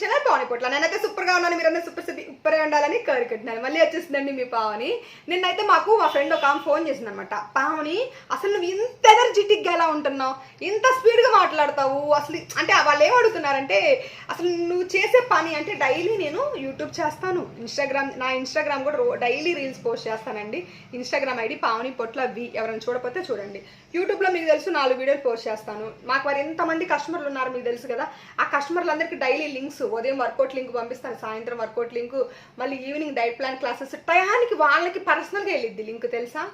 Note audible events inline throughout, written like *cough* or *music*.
Channel Pavani పొట్ల నేనైతే సూపర్గా ఉన్నాను మీరందరూ సూపర్ సిద్ధి గా ఉండాలని కోరుకుంటున్నాను మళ్ళీ వచ్చేసిందండి మీ పావని. నిన్నైతే మాకు మా ఫ్రెండ్ ఒక ఆమె ఫోన్ చేసింది అనమాట పావని అసలు నువ్వు ఇంత ఎనర్జెటిక్గా ఎలా ఉంటున్నావు? ఇంత స్పీడ్గా మాట్లాడతావు? అసలు అంటే వాళ్ళు ఏం అడుగుతున్నారంటే అసలు నువ్వు చేసే పని అంటే డైలీ నేను యూట్యూబ్ చేస్తాను. ఇన్స్టాగ్రామ్ నా ఇన్స్టాగ్రామ్ కూడా డైలీ రీల్స్ పోస్ట్ చేస్తానండి. Instagram ID Pavani Potla V. ఎవరైనా చూడకపోతే చూడండి. యూట్యూబ్లో మీకు తెలుసు నాలుగు వీడియోలు పోస్ట్ చేస్తాను. మాకు మరి ఎంతమంది కస్టమర్లు ఉన్నారు మీకు తెలుసు కదా. ఆ కస్టమర్లందరికీ డైలీ లింక్స్ ఉదయం వర్కౌట్ లింక్ పంపిస్తాను. సాయంత్రం వర్కౌట్ లింక్ మళ్ళీ ఈవినింగ్ డైట్ ప్లాన్ క్లాసెస్ టయానికి వాళ్ళకి పర్సనల్గా వెళ్ళిద్ది లింక్ తెలుసా?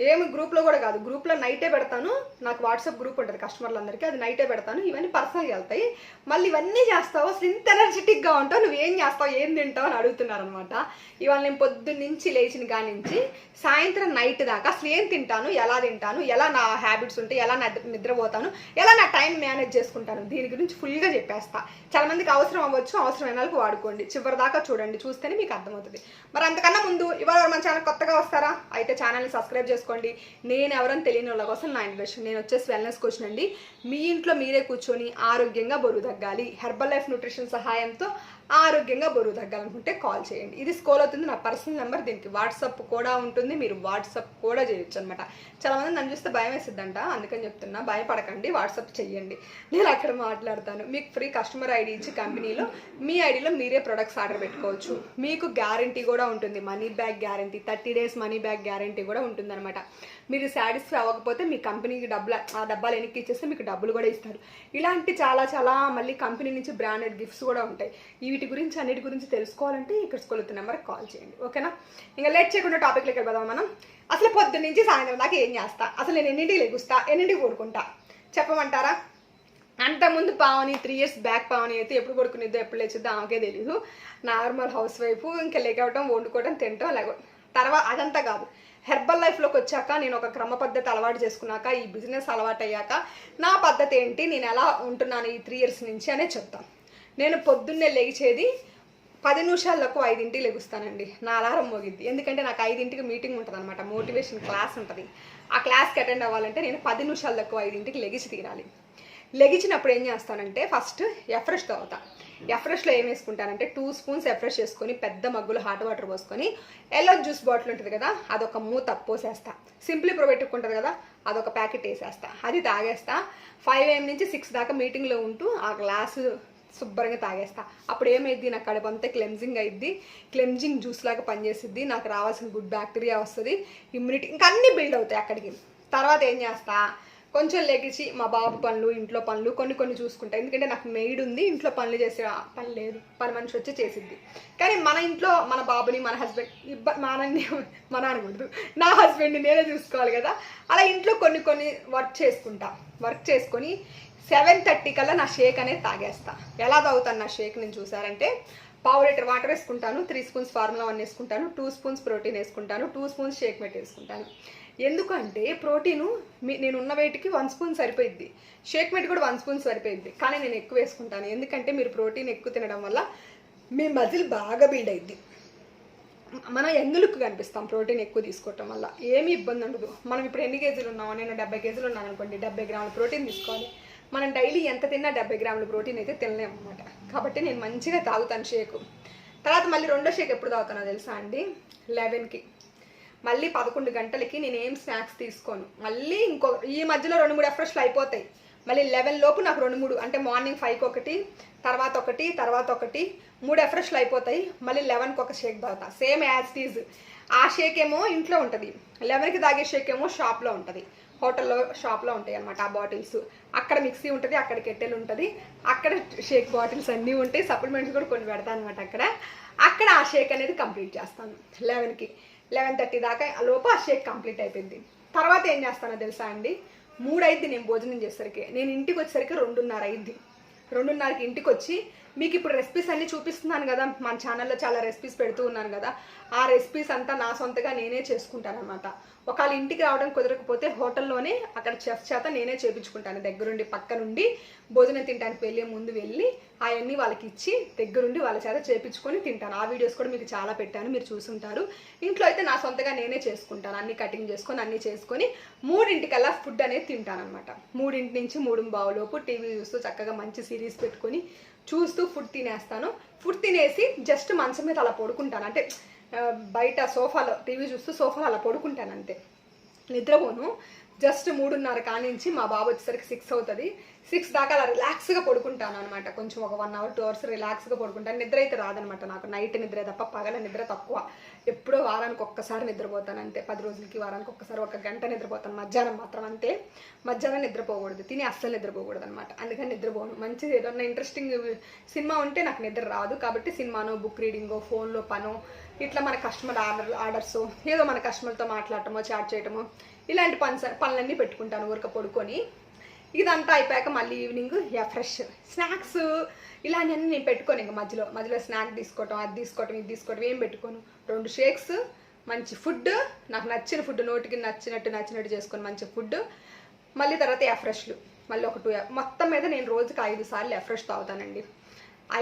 ఏమి గ్రూప్లో కూడా కాదు. గ్రూప్లో నైటే పెడతాను. నాకు వాట్సాప్ గ్రూప్ ఉంటుంది కస్టమర్లందరికీ అది నైటే పెడతాను. ఇవన్నీ పర్సనల్గా వెళ్తాయి. మళ్ళీ ఇవన్నీ చేస్తావు అసలు ఇంత ఎనర్జెటిక్గా ఉంటావు. నువ్వు ఏం చేస్తావు ఏం తింటావు అని అడుగుతున్నారనమాట ఇవాళ నేను పొద్దున్న నుంచి లేచిన కాడి నుంచి సాయంత్రం నైట్ దాకా అసలు ఏం తింటాను ఎలా తింటాను ఎలా నా హ్యాబిట్స్ ఉంటాయి ఎలా నా నిద్రపోతాను ఎలా నా టైం మేనేజ్ చేసుకుంటాను దీని గురించి ఫుల్గా చెప్పేస్తా. చాలా మందికి అవసరం అవ్వచ్చు అవసరమైన వాళ్ళకి వాడుకోండి. చివరి దాకా చూడండి. చూస్తేనే మీకు అర్థమవుతుంది. మరి అంతకన్నా ముందు ఇవాళ మన ఛానల్ కొత్తగా వస్తారా? అయితే ఛానల్ని సబ్స్క్రైబ్ చేసుకోండి. నేను ఎవరని తెలియని వాళ్ళ కోసం నా ఇన్వెషన్ నేను వచ్చేసి వెల్నెస్ కోచ్ అండి మీ ఇంట్లో మీరే కూర్చొని ఆరోగ్యంగా బరువు తగ్గాలి. హెర్బల్ లైఫ్ న్యూట్రిషన్ సహాయంతో ఆరోగ్యంగా బరువు తగ్గాలనుకుంటే కాల్ చేయండి. ఇది స్కోల్ అవుతుంది నా పర్సనల్ నెంబర్ దీనికి వాట్సాప్ కూడా ఉంటుంది మీరు వాట్సాప్ కూడా చేయొచ్చు అనమాట చాలా మంది నన్ను చూస్తే భయం వేసిద్దంట అందుకని చెప్తున్నా భయపడకండి వాట్సాప్ చేయండి. నేను అక్కడ మాట్లాడతాను. మీకు ఫ్రీ కస్టమర్ ఐడి ఇచ్చి కంపెనీలో మీ ఐడిలో మీరే ప్రొడక్ట్స్ ఆర్డర్ పెట్టుకోవచ్చు. మీకు గ్యారంటీ కూడా ఉంటుంది money back guarantee thirty days money back guarantee కూడా ఉంటుందన్నమాట. మీరు సాటిస్ఫై అవ్వకపోతే మీ కంపెనీకి డబ్బులు ఆ డబ్బాలు వెనక్కి ఇచ్చేస్తే మీకు డబ్బులు కూడా ఇస్తారు. ఇలాంటి చాలా చాలా మళ్ళీ కంపెనీ నుంచి బ్రాండెడ్ గిఫ్ట్స్ కూడా ఉంటాయి. వీటి గురించి అన్నిటి గురించి తెలుసుకోవాలంటే ఇక్కడ స్కూల్ నెంబర్కి కాల్ చేయండి. ఓకేనా? ఇంకా లేట్ చేయకుండా టాపిక్లోకి వెళ్ళిపోదాం మనం? అసలు పొద్దున్న నుంచి సాయంత్రం దాకా ఏం చేస్తా? అసలు నేను ఎన్నింటికి లెగుస్తా? ఎన్నింటికి పడుకుంటా? చెప్పమంటారా? అంతకుముందు Pavani three years back Pavani అయితే ఎప్పుడు పడుకునేదో ఎప్పుడు లేచిద్దో ఆమెకే తెలియదు నార్మల్ హౌస్ వైఫ్ ఇంకా లేకపోవడం వండుకోవడం తినటం లేకపోవడం తర్వాత అదంతా కాదు. హెర్బల్ లైఫ్లోకి వచ్చాక నేను ఒక క్రమ పద్ధతి అలవాటు చేసుకున్నాక ఈ బిజినెస్ అలవాటు అయ్యాక నా పద్ధతి ఏంటి నేను ఎలా ఉంటున్నాను ఈ త్రీ ఇయర్స్ నుంచి అనే చెప్తాను. నేను పొద్దున్నే లేచేది పది నిమిషాలకు ఐదింటికి లెగుస్తానండి. నా అలారం మోగిద్ది. ఎందుకంటే నాకు ఐదింటికి మీటింగ్ ఉంటుంది అనమాట మోటివేషన్ క్లాస్ ఉంటుంది. ఆ క్లాస్కి అటెండ్ అవ్వాలంటే నేను పది నిమిషాలకు ఐదింటికి లెగిచి తీరాలి. లెగిచినప్పుడు ఏం చేస్తానంటే ఫస్ట్ ఎఫ్రెష్ తాగుతా ఎఫ్రెష్లో ఏం వేసుకుంటానంటే టూ స్పూన్స్ ఎఫ్రెష్ వేసుకొని పెద్ద మగ్గులు హాట్ వాటర్ పోసుకొని ఎల్లో జ్యూస్ బాటిల్ ఉంటుంది కదా అదొక మూత పోసేస్తా. సింప్లీ ప్రొబెట్టుకుంటుంది కదా అదొక ప్యాకెట్ వేసేస్తా. అది తాగేస్తా. ఫైవ్ ఏఎం నుంచి సిక్స్ దాకా మీటింగ్లో ఉంటూ ఆ గ్లాసు శుభ్రంగా తాగేస్తా. అప్పుడు ఏమైద్ది? నా కడుపు అంతా క్లెమ్జింగ్ అయిద్ది. క్లెమ్జింగ్ జ్యూస్ లాగా పనిచేసిద్ది. నాకు రావాల్సిన గుడ్ బ్యాక్టీరియా వస్తుంది. ఇమ్యూనిటీ ఇంకా అన్నీ బిల్డ్ అవుతాయి అక్కడికి. తర్వాత ఏం చేస్తా? కొంచెం లెగిచి మా బాబు పనులు ఇంట్లో పనులు కొన్ని కొన్ని చూసుకుంటా. ఎందుకంటే నాకు మెయిడ్ ఉంది ఇంట్లో పనులు చేసే పని లేదు. పని మనిషి వచ్చి చేసిద్ది. కానీ మన ఇంట్లో మన బాబుని మన హస్బెండ్ ఇబ్బ మనని *laughs* మన అనకూడదు నా హస్బెండ్ని నేనే చూసుకోవాలి కదా. అలా ఇంట్లో కొన్ని కొన్ని వర్క్ చేసుకుంటా. వర్క్ చేసుకొని సెవెన్ థర్టీ కల్లా నా షేక్ అనేది తాగేస్తా. ఎలా తాగుతాను నా షేక్ నేను చూసారంటే పావు లీటర్ వాటర్ వేసుకుంటాను త్రీ స్పూన్స్ ఫార్ములా వన్ వేసుకుంటాను టూ స్పూన్స్ ప్రోటీన్ వేసుకుంటాను టూ స్పూన్స్ షేక్ మెట్ వేసుకుంటాను. ఎందుకంటే ప్రోటీను మీ నేను ఉన్న వెయిట్కి వన్ స్పూన్ సరిపోయిద్ది. షేక్ మెట్ కూడా వన్ స్పూన్ సరిపోయిద్ది. కానీ నేను ఎక్కువ వేసుకుంటాను. ఎందుకంటే మీరు ప్రోటీన్ ఎక్కువ తినడం వల్ల మీ మజిల్ బాగా బిల్డ్ అయింది మనం ఎందుకు కనిపిస్తాం ప్రోటీన్ ఎక్కువ తీసుకోవటం వల్ల. ఏమీ ఇబ్బంది ఉండదు. మనం ఇప్పుడు ఎన్ని కేజీలు ఉన్నామో నేను డెబ్బై కేజీలు ఉన్నాను అనుకోండి డెబ్బై గ్రాముల ప్రోటీన్ తీసుకోవాలి. మనం డైలీ ఎంత తిన్నా డెబ్బై గ్రాముల ప్రోటీన్ అయితే తినలేము అనమాట కాబట్టి నేను మంచిగా తాగుతాను షేకు. తర్వాత మళ్ళీ రెండో షేక్ ఎప్పుడు తాగుతానో తెలుసా అండి? లెవెన్కి. మళ్ళీ పదకొండు గంటలకి నేను ఏం స్నాక్స్ తీసుకోను. మళ్ళీ ఇంకో ఈ మధ్యలో రెండు మూడు ఎఫ్రెష్లు అయిపోతాయి. మళ్ళీ లెవెన్ లోపు నాకు రెండు మూడు అంటే మార్నింగ్ ఫైవ్కి ఒకటి తర్వాత ఒకటి తర్వాత ఒకటి మూడు ఎఫ్రెష్లు అయిపోతాయి. మళ్ళీ లెవెన్కి ఒక షేక్ తాగుతా. సేమ్ యాజ్ టీజ్ ఆ షేక్ ఏమో ఇంట్లో ఉంటుంది. లెవెన్కి తాగే షేక్ ఏమో షాప్లో ఉంటుంది. హోటల్లో షాప్లో ఉంటాయి అనమాట ఆ బాటిల్స్. అక్కడ మిక్సీ ఉంటుంది అక్కడ కెట్టెల్ ఉంటుంది. అక్కడ షేక్ బాటిల్స్ అన్నీ ఉంటాయి సప్లిమెంట్స్ కూడా కొన్ని పెడతాను అనమాట అక్కడ. అక్కడ ఆ షేక్ అనేది కంప్లీట్ చేస్తాను లెవెన్కి. లెవెన్ థర్టీ దాకా ఆ లోపు ఆ షేక్ కంప్లీట్ అయిపోయింది. తర్వాత ఏం చేస్తానో తెలుసా అండి? మూడైద్ది నేను భోజనం చేసేసరికి. నేను ఇంటికి వచ్చేసరికి రెండున్నర అయింది. రెండున్నరకి ఇంటికి వచ్చి మీకు ఇప్పుడు రెసిపీస్ అన్నీ చూపిస్తున్నాను కదా. మన ఛానల్లో చాలా రెసిపీస్ పెడుతూ ఉన్నాను కదా. ఆ రెసిపీస్ అంతా నా సొంతగా నేనే చేసుకుంటాను అనమాట ఒకవేళ ఇంటికి రావడం కుదరకపోతే హోటల్లోనే అక్కడ చెఫ్ చేత నేనే చేపించుకుంటాను. దగ్గరుండి పక్క నుండి భోజనం తినడానికి వెళ్ళే ముందు వెళ్ళి అవన్నీ వాళ్ళకి ఇచ్చి దగ్గరుండి వాళ్ళ చేత చేపించుకొని తింటాను. ఆ వీడియోస్ కూడా మీకు చాలా పెట్టాను. మీరు చూసుంటారు. ఇంట్లో అయితే నా సొంతగా నేనే చేసుకుంటాను. అన్ని కటింగ్ చేసుకొని అన్ని చేసుకొని మూడింటికల్లా ఫుడ్ అనేది తింటాను అనమాట మూడింటి నుంచి మూడు బావులోపు టీవీ చూస్తూ చక్కగా మంచి సిరీస్ పెట్టుకొని చూస్తూ ఫుడ్ తినేస్తాను. ఫుడ్ తినేసి జస్ట్ మంచం మీద అలా పడుకుంటాను. అంటే బయట సోఫాలో టీవీ చూస్తూ సోఫాలో అలా పడుకుంటాను అంతే. నిద్రపోను. జస్ట్ మూడున్నర కానించి మా బాబు వచ్చేసరికి సిక్స్ అవుతుంది. సిక్స్ దాకా అలా రిలాక్స్గా పడుకుంటాను అనమాట కొంచెం ఒక వన్ అవర్ టూ అవర్స్ రిలాక్స్గా పడుకుంటాను. నిద్ర అయితే రాదనమాట నాకు. నైట్ నిద్ర తప్ప పగల నిద్ర తక్కువ. ఎప్పుడో వారానికి ఒక్కసారి నిద్రపోతాను అంతే పది రోజులకి వారానికి ఒక్కసారి ఒక గంట నిద్రపోతాను. మధ్యాహ్నం మాత్రం అంతే. మధ్యాహ్నం నిద్రపోకూడదు. తిని అస్సలు నిద్రపోకూడదు అనమాట అందుకని నిద్రపోను. మంచిది ఏదన్నా ఇంట్రెస్టింగ్ సినిమా ఉంటే నాకు నిద్ర రాదు. కాబట్టి సినిమానో బుక్ రీడింగో ఫోన్లో పనో ఇట్లా మన కస్టమర్ ఆర్డర్ ఆర్డర్స్ ఏదో మన కస్టమర్తో మాట్లాడటమో చాట్ చేయటమో ఇలాంటి పని పనులన్నీ పెట్టుకుంటాను ఊరక పడుకొని. ఇదంతా అయిపోయాక మళ్ళీ ఈవినింగ్ యా ఫ్రెష్ స్నాక్స్. ఇలాంటివన్నీ నేను పెట్టుకోను ఇంకా మధ్యలో. మధ్యలో స్నాక్ తీసుకోవటం అది తీసుకోవటం ఇది తీసుకోవటం ఏం పెట్టుకోను. రెండు షేక్స్ మంచి ఫుడ్. నాకు నచ్చిన ఫుడ్ నోటికి నచ్చినట్టు నచ్చినట్టు చేసుకొని మంచి ఫుడ్. మళ్ళీ తర్వాత ఎఫ్రెష్లు మళ్ళీ ఒక టూ మొత్తం మీద నేను రోజుకి ఐదు సార్లు ఎఫ్రెష్ తాగుతానండి.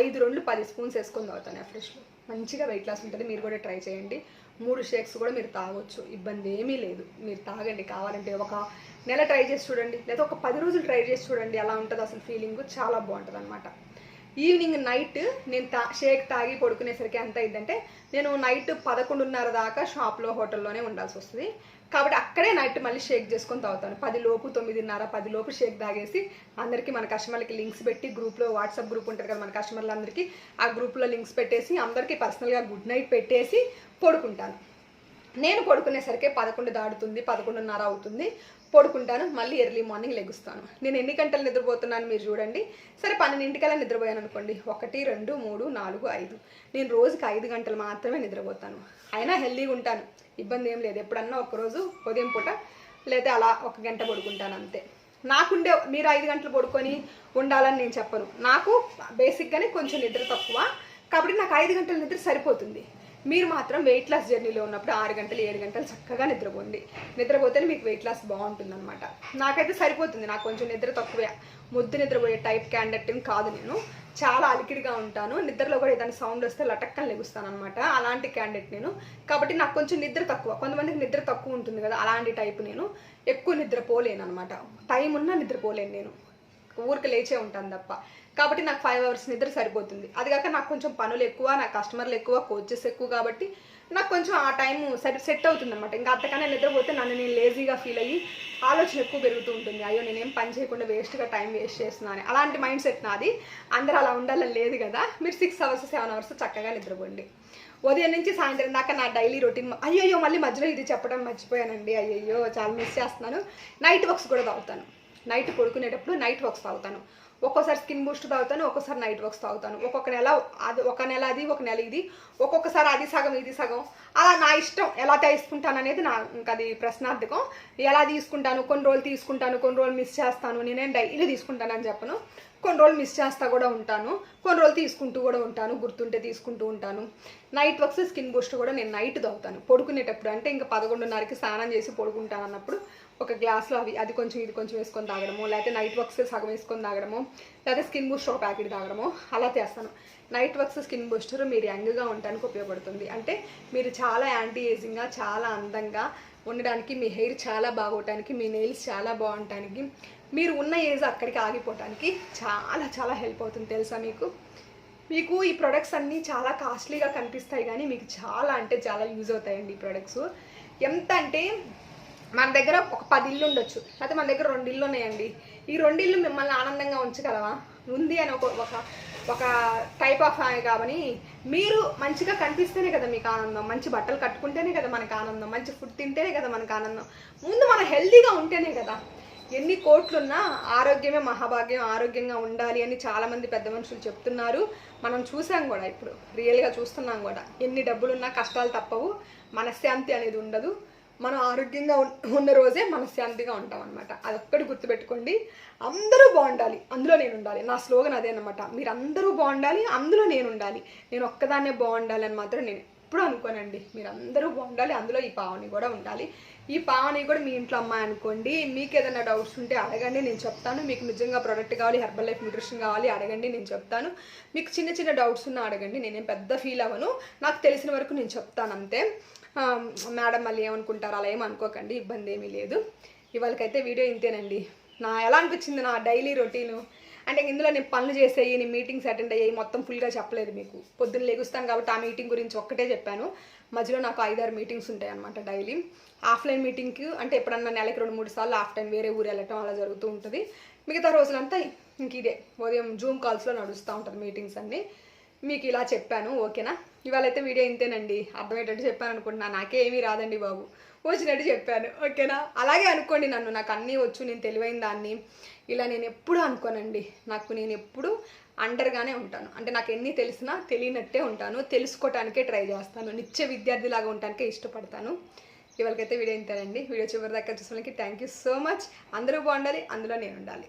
ఐదు రెండు పది స్పూన్స్ వేసుకొని తాగుతాను ఎఫ్రెష్లో మంచిగా వెయిట్ లాస్ ఉంటుంది. మీరు కూడా ట్రై చేయండి. మూడు షేక్స్ కూడా మీరు తాగొచ్చు. ఇబ్బంది ఏమీ లేదు. మీరు తాగండి. కావాలంటే ఒక నెల ట్రై చేసి చూడండి. లేదా ఒక పది రోజులు ట్రై చేసి చూడండి. ఎలా ఉంటుంది అసలు ఫీలింగ్ చాలా బాగుంటుంది అనమాట ఈవినింగ్ నైట్ నేను తా షేక్ తాగి పడుకునేసరికి ఎంత అయిందంటే నేను నైట్ పదకొండున్నర దాకా షాప్లో హోటల్లోనే ఉండాల్సి వస్తుంది. కాబట్టి అక్కడే నైట్ మళ్ళీ షేక్ చేసుకొని తాగుతాను. పది లోపు తొమ్మిదిన్నర పది లోపు షేక్ తాగేసి అందరికీ మన కస్టమర్లకి లింక్స్ పెట్టి గ్రూప్లో వాట్సాప్ గ్రూప్ ఉంటుంది కదా మన కస్టమర్లందరికీ ఆ గ్రూప్లో లింక్స్ పెట్టేసి అందరికీ పర్సనల్గా గుడ్ నైట్ పెట్టేసి పడుకుంటాను. నేను పడుకునేసరికి పదకొండు దాడుతుంది పదకొండున్నర అవుతుంది. పడుకుంటాను మళ్ళీ ఎర్లీ మార్నింగ్ లెగుస్తాను. నేను ఎన్ని గంటలు నిద్రపోతున్నాను మీరు చూడండి. సరే పన్నెండింటికల్లా నిద్రపోయాను అనుకోండి. ఒకటి రెండు మూడు నాలుగు ఐదు. నేను రోజుకి ఐదు గంటలు మాత్రమే నిద్రపోతాను. అయినా హెల్దీగా ఉంటాను. ఇబ్బంది ఏం లేదు. ఎప్పుడన్నా ఒకరోజు ఉదయం పూట లేదా అలా ఒక గంట పడుకుంటాను అంతే. నాకుండే మీరు ఐదు గంటలు పడుకొని ఉండాలని నేను చెప్పను. నాకు బేసిక్గానే కొంచెం నిద్ర తక్కువ. కాబట్టి నాకు ఐదు గంటల నిద్ర సరిపోతుంది. మీరు మాత్రం వెయిట్ లాస్ జర్నీలో ఉన్నప్పుడు ఆరు గంటలు ఏడు గంటలు చక్కగా నిద్రపోండి. నిద్రపోతేనే మీకు వెయిట్ లాస్ బాగుంటుంది అనమాట నాకైతే సరిపోతుంది. నాకు కొంచెం నిద్ర తక్కువే. ముద్దు నిద్రపోయే టైప్ క్యాండిడేట్ కాదు నేను. చాలా అలికిడిగా ఉంటాను. నిద్రలో కూడా ఏదైనా సౌండ్ వస్తే లటక్కని లెగుస్తాను అనమాట అలాంటి క్యాండిడేట్ నేను. కాబట్టి నాకు కొంచెం నిద్ర తక్కువ. కొంతమందికి నిద్ర తక్కువ ఉంటుంది కదా అలాంటి టైప్ నేను. ఎక్కువ నిద్రపోలేను అనమాట టైం ఉన్నా నిద్రపోలేను నేను. ఊరికి లేచే ఉంటాను తప్ప. కాబట్టి నాకు ఫైవ్ అవర్స్ నిద్ర సరిపోతుంది. అది కాక నాకు కొంచెం పనులు ఎక్కువ నా కస్టమర్లు ఎక్కువ కోచెస్ ఎక్కువ కాబట్టి నాకు కొంచెం ఆ టైం సరి సెట్ అవుతుంది అనమాట ఇంకా అంతకన్నా నిద్రపోతే నన్ను నేను లేజీగా ఫీల్ అయ్యి ఆలోచన ఎక్కువ పెరుగుతూ ఉంటుంది. అయ్యో నేనేం పని చేయకుండా వేస్ట్గా టైం వేస్ట్ చేస్తున్నాను అలాంటి మైండ్ సెట్ నాది. అందరూ అలా ఉండాలని లేదు కదా. మీరు సిక్స్ అవర్స్ సెవెన్ అవర్స్ చక్కగా నిద్రపోండి. ఉదయం నుంచి సాయంత్రం దాకా నా డైలీ రొటీన్ అయ్యయ్యో మళ్ళీ మధ్యలో ఇది చెప్పడం మర్చిపోయానండి. అయ్యయ్యో చాలా మిస్ చేస్తున్నాను. నైట్ వర్క్స్ కూడా తాగుతాను. నైట్ పడుకునేటప్పుడు నైట్ వర్క్స్ తాగుతాను. ఒక్కోసారి స్కిన్ బూస్ట్ తాగుతాను ఒక్కోసారి నైట్ వర్క్స్ తాగుతాను. ఒక్కొక్క నెల అది ఒక నెల అది ఒక నెల ఇది ఒక్కొక్కసారి అది సగం ఇది సగం. అలా నా ఇష్టం ఎలా తీసుకుంటాను అనేది నా ఇంకా అది ప్రశ్నార్థకం. ఎలా తీసుకుంటాను కొన్ని రోజులు తీసుకుంటాను కొన్ని రోజులు మిస్ చేస్తాను నేనేం డైలీ తీసుకుంటాను అని చెప్పను. కొన్ని రోజులు మిస్ చేస్తా కూడా ఉంటాను. కొన్ని రోజులు తీసుకుంటూ కూడా ఉంటాను గుర్తుంటే తీసుకుంటూ ఉంటాను. నైట్ వర్క్స్ స్కిన్ బూస్ట్ కూడా నేను నైట్ తాగుతాను. పడుకునేటప్పుడు అంటే ఇంకా పదకొండున్నరకి స్నానం చేసి పడుకుంటాను అన్నప్పుడు ఒక గ్లాస్లో అవి అది కొంచెం ఇది కొంచెం వేసుకొని తాగడము లేకపోతే నైట్ వర్క్స్ సగం వేసుకొని తాగడము లేకపోతే స్కిన్ బూస్టర్ ఒక ప్యాకెట్ తాగడము అలా చేస్తాను. నైట్ వర్క్స్ స్కిన్ బూస్టర్ మీరు యంగ్గా ఉండడానికి ఉపయోగపడుతుంది. అంటే మీరు చాలా యాంటీ ఏజింగ్గా చాలా అందంగా ఉండడానికి మీ హెయిర్ చాలా బాగోటానికి మీ నెయిల్స్ చాలా బాగుండటానికి మీరు ఉన్న ఏజ్ అక్కడికి ఆగిపోవటానికి చాలా చాలా హెల్ప్ అవుతుంది తెలుసా మీకు? మీకు ఈ ప్రొడక్ట్స్ అన్నీ చాలా కాస్ట్లీగా కనిపిస్తాయి కానీ మీకు చాలా అంటే చాలా యూజ్ అవుతాయండి ఈ ప్రొడక్ట్స్. ఎంత అంటే మన దగ్గర ఒక పది ఇల్లు ఉండొచ్చు. లేకపోతే మన దగ్గర రెండు ఇల్లు ఉన్నాయండి. ఈ రెండు ఇల్లు మిమ్మల్ని ఆనందంగా ఉంచగలవా? ఉంది అని ఒక ఒక ఒక టైప్ ఆఫ్ కాబట్టి మీరు మంచిగా కనిపిస్తేనే కదా మీకు ఆనందం. మంచి బట్టలు కట్టుకుంటేనే కదా మనకు ఆనందం. మంచి ఫుడ్ తింటేనే కదా మనకు ఆనందం. ముందు మనం హెల్తీగా ఉంటేనే కదా ఎన్ని కోట్లున్నా ఆరోగ్యమే మహాభాగ్యం ఆరోగ్యంగా ఉండాలి అని చాలామంది పెద్ద మనుషులు చెప్తున్నారు. మనం చూసాం కూడా ఇప్పుడు రియల్గా చూస్తున్నాం కూడా. ఎన్ని డబ్బులున్నా కష్టాలు తప్పవు. మనశ్శాంతి అనేది ఉండదు. మనం ఆరోగ్యంగా ఉన్న రోజే మనశ్శాంతిగా ఉంటాం అనమాట అదొక్కటి గుర్తుపెట్టుకోండి. అందరూ బాగుండాలి అందులో నేను ఉండాలి. నా స్లోగన్ అదే అనమాట మీరు అందరూ బాగుండాలి అందులో నేను ఉండాలి. నేను ఒక్కదాన్నే బాగుండాలి అని మాత్రం నేను ఎప్పుడు అనుకోనండి. మీరు అందరూ బాగుండాలి అందులో ఈ పావని కూడా ఉండాలి. ఈ పావని కూడా మీ ఇంట్లో అమ్మాయి అనుకోండి. మీకు ఏదైనా డౌట్స్ ఉంటే అడగండి నేను చెప్తాను. మీకు నిజంగా ప్రోడక్ట్ కావాలి హెర్బల్ లైఫ్ న్యూట్రిషన్ కావాలి అడగండి నేను చెప్తాను. మీకు చిన్న చిన్న డౌట్స్ ఉన్నా అడగండి. నేనేం పెద్ద ఫీల్ అవ్వను. నాకు తెలిసిన వరకు నేను చెప్తాను అంతే. మేడం మళ్ళీ ఏమనుకుంటారు అలా ఏమనుకోకండి ఇబ్బంది ఏమీ లేదు. ఇవాళకైతే వీడియో ఇంతేనండి. నా ఎలా అనిపించింది నా డైలీ రొటీను? అంటే ఇందులో నేను పనులు చేసేయి నేను మీటింగ్స్ అటెండ్ అయ్యాయి మొత్తం ఫుల్గా చెప్పలేదు మీకు. పొద్దున్న లెగుస్తాను కాబట్టి ఆ మీటింగ్ గురించి ఒక్కటే చెప్పాను. మధ్యలో నాకు ఐదారు మీటింగ్స్ ఉంటాయి అనమాట డైలీ. ఆఫ్లైన్ మీటింగ్కి అంటే ఎప్పుడన్నా నెలకి రెండు మూడు సార్లు ఆఫ్ టైం వేరే ఊరు వెళ్ళటం అలా జరుగుతూ ఉంటుంది. మిగతా రోజులంతా ఇంక ఇదే. ఉదయం జూమ్ కాల్స్లో నడుస్తూ ఉంటుంది మీటింగ్స్ అన్నీ. మీకు ఇలా చెప్పాను ఓకేనా? ఇవాళ అయితే వీడియో ఇంతేనండి. అర్థమయ్యేటట్టు చెప్పాను అనుకుంటున్నా నాకే ఏమీ రాదండి బాబు. వచ్చినట్టు చెప్పాను. ఓకేనా? అలాగే అనుకోండి నన్ను. నాకు అన్నీ వచ్చు నేను తెలివైన దాన్ని. ఇలా నేను ఎప్పుడు అనుకోనండి. నాకు నేను ఎప్పుడు అండర్గానే ఉంటాను. అంటే నాకు ఎన్ని తెలిసినా తెలియనట్టే ఉంటాను. తెలుసుకోవటానికే ట్రై చేస్తాను. నిత్య విద్యార్థిలాగా ఉండటానికే ఇష్టపడతాను. ఇవాళకైతే వీడియో ఇంతేనండి. వీడియో చివరి దాకా చూసిన థ్యాంక్ యూ సో మచ్. అందరూ బాగుండాలి. అందులో నేను ఉండాలి.